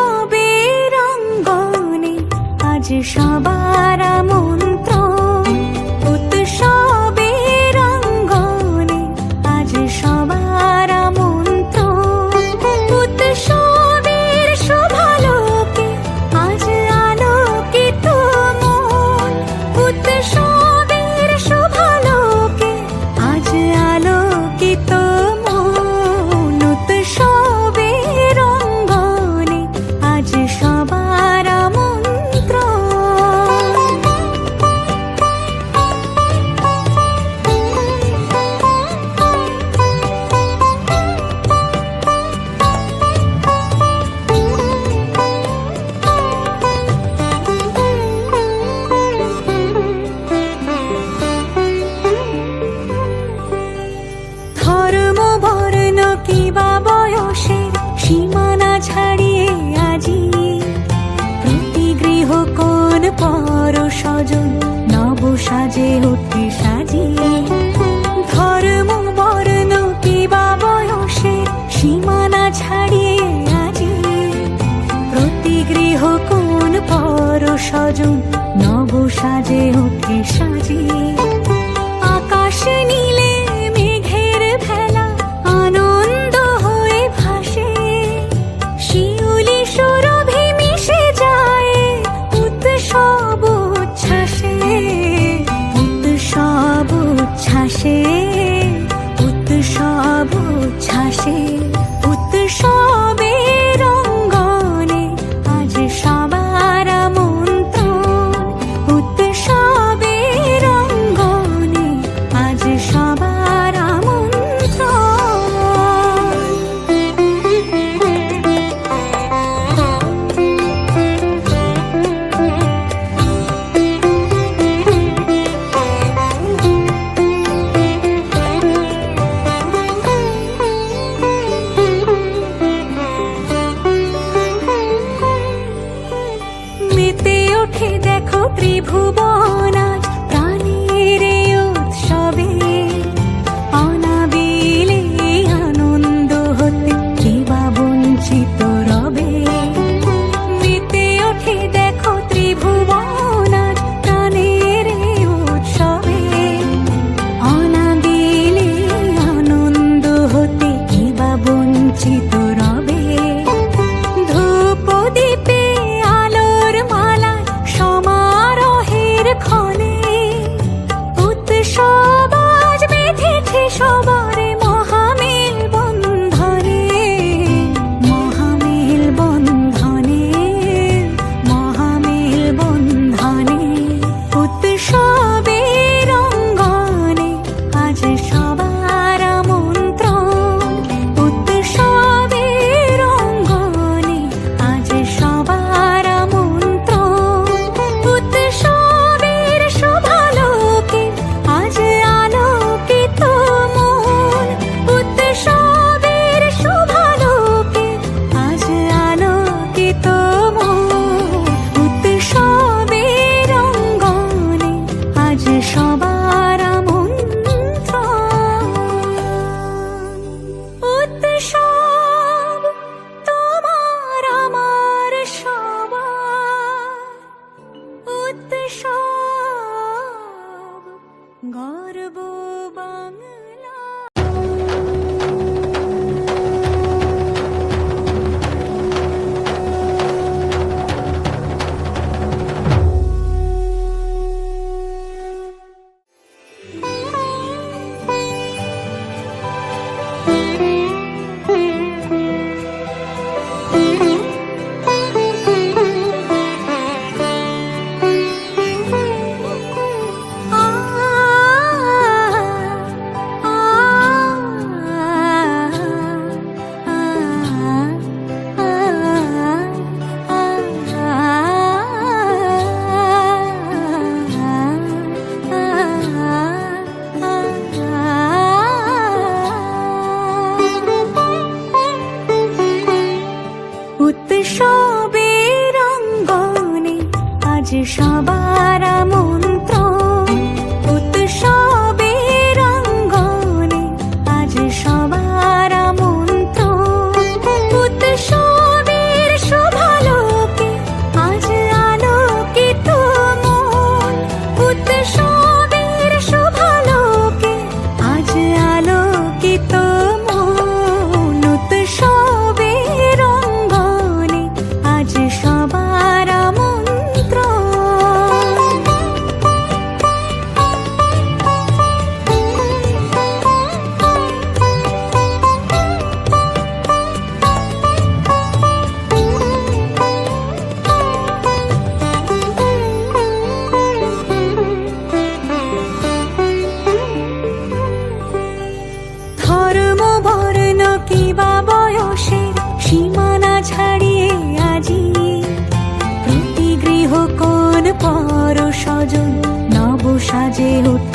রবের আজ সবার মন্ত্র কোন পর সজন নব সাজে ওকে সাজিয়ে সবার উৎসব তোমার আমার সবার। উৎসব গর্ব পর